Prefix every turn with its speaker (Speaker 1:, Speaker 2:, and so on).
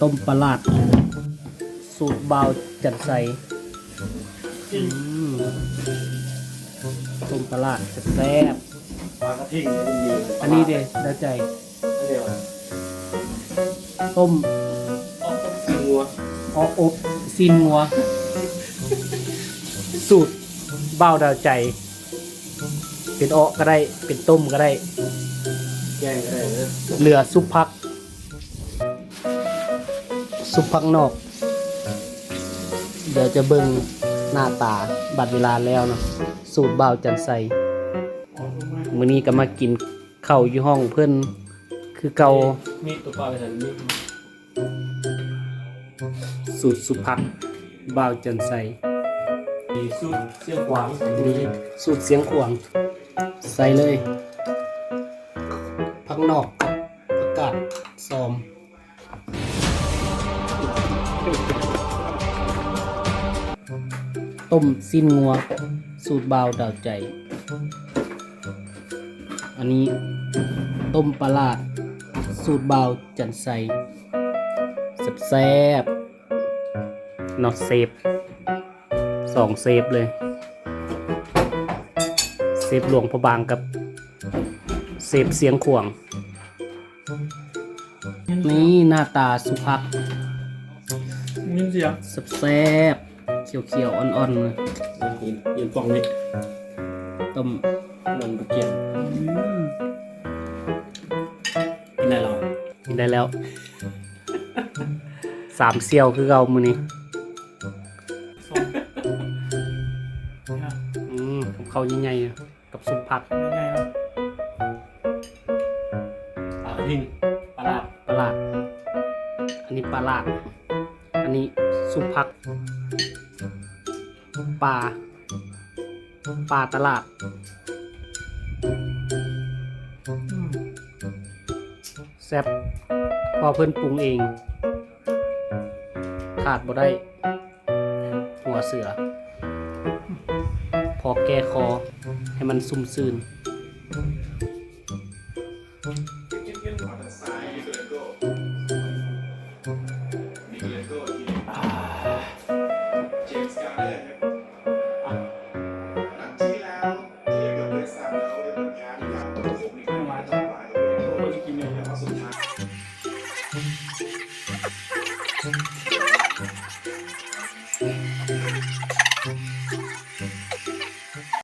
Speaker 1: ต้มปลาลาด สูตรเบาวจัดใสอืมต้มปลาลาดแซ่บ
Speaker 2: ปลากระทิงเนี่ยมันมี
Speaker 1: ๆอันนี้เด้แล้วใจ
Speaker 2: อันเดียวอะ
Speaker 1: ต้ม
Speaker 2: ออกต้องซีงัว
Speaker 1: อออบซีนงัว สูตรเบาวดาวใจ เป็นออก็ได้ เป็นต้มก็ได้
Speaker 2: แกงก็ได้นะ
Speaker 1: เหลือซุปพัก ซุปพักนอก เดี๋ยวจะเบิ่งหน้าตาบัดเวลาแล้วเนาะสูตรบ่าวจันใสมื้อนี้ก็มากินข้าวอยู่ห้องเพิ่นคือเก่า
Speaker 2: มีตัวปลาไปใส่มี
Speaker 1: สูตรสุพักบ่าวจันใส
Speaker 2: มีสูตรเสียงกวางใส่
Speaker 1: นี่สูตรเสียงขวาง ใส่เลย พักนอกผักกาดซอม ต้มสิ้นงัว สูตรบาวดาวใจ อันนี้ต้มปลาลาดสูตรบาวจันใสแซ่บๆนอตเซฟสองเซฟเลยเซฟหลวงพระบางกับเซฟเสียงขวางนี่หน้าตาสุภา พ
Speaker 2: มีเสียง
Speaker 1: แซ่บๆเขียวๆอ่อนๆเลย
Speaker 2: ยินยินฟองนี่
Speaker 1: ต้ม
Speaker 2: มันตะเกียบกินได้หรอ
Speaker 1: กินได้แล้วสามเซียวคือเรามือนี้อืมกับข้าวใหญ่ๆกับซุปผัก
Speaker 2: ง่ายๆนะปลากระทิงปลาลาด
Speaker 1: ปลาลาดอันนี้ปลาลาดอั นนี้ซุปผักปลาปลาตลาด แซ่บพอเพิ่นปรุงเอง ขาดบ่ได้ หัวเสือ พอแก้คอให้มันซุ่มซื่น
Speaker 3: สุดท้าย